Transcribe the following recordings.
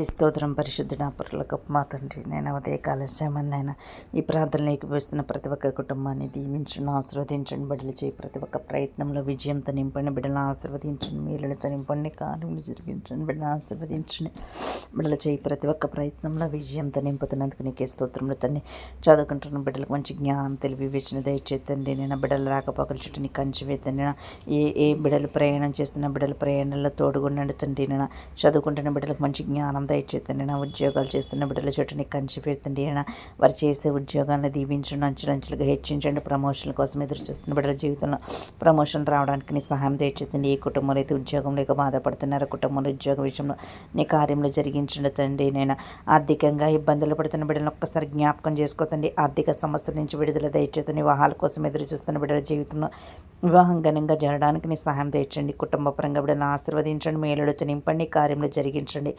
స్తోత్రం పరిశుద్ధుడ పరులకు మా తండ్రి నేను ఉదయ కాలశ్యామన్నైనా ఈ ప్రార్థనలు ఏకీపిస్తున్న ప్రతి ఒక్క కుటుంబాన్ని దీవించను ఆశీర్వదించండి బిడ్డలు చేయి. ప్రతి ఒక్క ప్రయత్నంలో విజయంతో నింపండి బిడ్డలను ఆశీర్వదించండి మీరులతో నింపండి కార్యములు జరిగించండి బిడ్డలను ఆశీర్వదించండి బిడ్డలు చేయి. ప్రతి ఒక్క ప్రయత్నంలో విజయంతో నింపుతున్నందుకు నీకే స్తోత్రములు తండ్రి. చదువుకుంటున్న బిడ్డలకు మంచి జ్ఞానం తెలివి విచ్చిన దయచేతండి నేను బిడ్డలు రాకపోకల చుట్టూ నీ కంచి వేతండి ఏ ఏ బిడ్డలు ప్రయాణం చేస్తున్న బిడ్డల ప్రయాణంలో తోడుగుండండి తండ్రి నేను చదువుకుంటున్న బిడ్డలకు మంచి జ్ఞానం దయచేతండి నా ఉద్యోగాలు చేస్తున్న బిడ్డల చుట్టూ నీకు కంచి పెడుతుంది అయినా వారు చేసే ఉద్యోగాలను దీవించండి అంచులంచులుగా హెచ్చించండి. ప్రమోషన్ల కోసం ఎదురు చూస్తున్న బిడ్డల జీవితంలో ప్రమోషన్ రావడానికి నీ సహాయం దయచేస్తుంది ఏ కుటుంబంలో అయితే ఉద్యోగం లేక బాధపడుతున్నారో కుటుంబంలో ఉద్యోగ విషయంలో నీ కార్యంలో జరిగించండి తండ్రి. నేను ఆర్థికంగా ఇబ్బందులు పడుతున్న బిడ్డలను ఒక్కసారి జ్ఞాపకం చేసుకోతండి ఆర్థిక సమస్యల నుంచి విడుదల దయచేతండి వివాహాల కోసం ఎదురు చూస్తున్న బిడ్డల జీవితంలో వివాహం ఘనంగా జరగడానికి నీ సహాయం తెచ్చండి కుటుంబ పరంగా బిడ్డలను ఆశీర్వదించండి. మేలుడుతూ నింపండి. కార్యంలో జరిగించండి.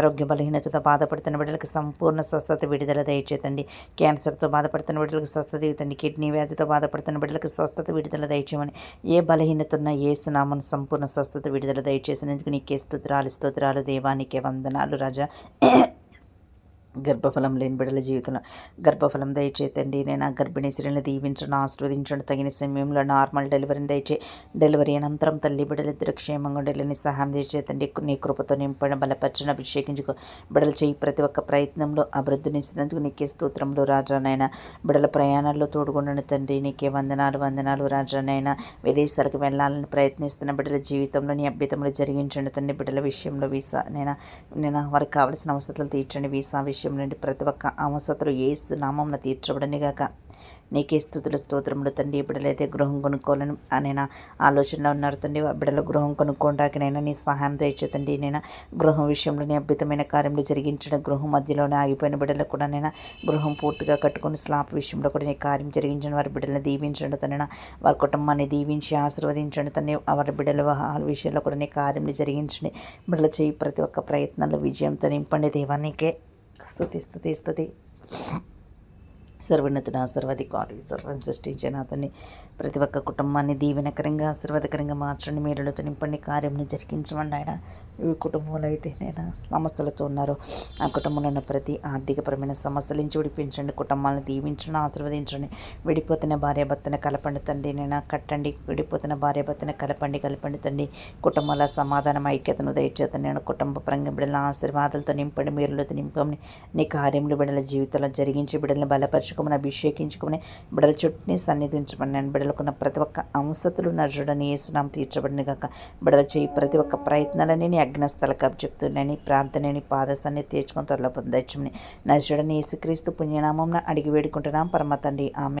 అనారోగ్య బలహీనతతో బాధపడుతున్న బిడ్డలకు సంపూర్ణ స్వస్థత విడుదల దయచేతండి. క్యాన్సర్తో బాధపడుతున్న బిడ్డలకు స్వస్థత ఇవ్వండి కిడ్నీ వ్యాధితో బాధపడుతున్న బిడ్డలకు స్వస్థత విడుదల దయచేయమని ఏ బలహీనత ఉన్న ఏ సునామను సంపూర్ణ స్వస్థత విడుదల దయచేసినందుకు నీకే స్తోత్రాలు స్తోత్రాలు. దేవానికే వందనాలు రాజా. గర్భఫలం లేని బిడ్డల జీవితంలో గర్భఫలం దయచేతండి. నేను ఆ గర్భిణీ స్త్రీలను దీవించడం ఆశీర్వదించడం తగిన సమయంలో నార్మల్ డెలివరీని దయచే డెలివరీ అనంతరం తల్లి బిడ్డలిద్దరు క్షేమంగా ఉండాలని సహాయం దయచేతండి. నీ కృపతో నింపడం బలపరచడం అభిషేకించుకో. బిడ్డలు చేయి ప్రతి ఒక్క ప్రయత్నంలో అభివృద్ధినిచ్చినందుకు నీకే స్తోత్రంలో రాజానైనా బిడ్డల ప్రయాణాల్లో తోడుగొండను తండ్రి. నీకే వందనాలు వందనాలు రాజానైనా విదేశాలకు వెళ్ళాలని ప్రయత్నిస్తున్న బిడ్డల జీవితంలో నీ అభ్యతములు జరిగించండి తండ్రి. బిడ్డల విషయంలో వీసా నేను నేను వారికి కావలసిన అవసరాలు తీర్చండి. వీసా విషయం విషయం నుండి ప్రతి ఒక్క అవసరతలు ఏసు నామంన తీర్చబడనిగాక నీకే స్థుతుల స్తోత్రములు తండ్రి బిడ్డలైతే గృహం కొనుక్కోవాలని అనైనా? ఆలోచనలో ఉన్నారు తండ్రి బిడ్డల గృహం కొనుక్కోవడానికైనా నీ సహాయంతో ఇచ్చే తండ్రి నేను? గృహం విషయంలో నీ అద్భుతమైన కార్యములు జరిగించడం గృహం మధ్యలోనే ఆగిపోయిన బిడ్డలకు కూడా నేను? గృహం పూర్తిగా కట్టుకొని స్లాప్ విషయంలో కూడా నీ కార్యం జరిగించడం వారి బిడ్డలను దీవించండి తన వారి కుటుంబాన్ని దీవించి ఆశీర్వదించండి తండ్రి వారి బిడ్డల వివాహాల విషయంలో కూడా నీ కార్యములు జరిగించండి. బిడ్డలు చేయి ప్రతి ఒక్క ప్రయత్నంలో విజయంతో నింపండి దేవానికే స్థుతి స్థుతి స్థుతి సర్వోన్నతుడ సర్వాధికారి సర్వం సృష్టించిన అతన్ని. ప్రతి ఒక్క కుటుంబాన్ని దీవెనకరంగా ఆశీర్వాదకరంగా మార్చండి. మేలులతో నింపండి. కార్యంను జరిగించమండి ఆయన ఈ కుటుంబంలో అయితే నేను సమస్యలతో ఉన్నారు. ఆ కుటుంబంలో ఉన్న ప్రతి ఆర్థికపరమైన సమస్యల నుంచి విడిపించండి. కుటుంబాలను దీవించండి ఆశీర్వదించండి. విడిపోతున్న భార్యాభర్తను కలపండి తండ్రి. నేను కట్టండి. విడిపోతున్న భార్యాభర్తను కలపండి కలపండి తండ్రి. కుటుంబాల సమాధానం ఐక్యతను దయచేత నేను కుటుంబ పరంగా బిడ్డల ఆశీర్వాదాలతో నింపండి. మీరులతో నింపండి. నీ కార్యములు బిడ్డల జీవితంలో జరిగించి బిడ్డలను బలపరచుకోమని అభిషేకించుకుని బిడల చుట్టూని సన్నిధించమని నేను బిడలకున్న ప్రతి ఒక్క అంశతులు నరుడని ఏసునాం తీర్చబడిన గాక. బిడల చేయి ప్రతి ఒక్క ప్రయత్నాలని నీ అగ్నస్థలకం చెప్తున్నాని ప్రాంతనేని పాదసాన్ని తీర్చుకొని త్వరలో పొందొచ్చుమని నరుడని యేసుక్రీస్తు పుణ్యనామం అడిగి వేడుకుంటున్నాం. పరమ తండ్రి. ఆమె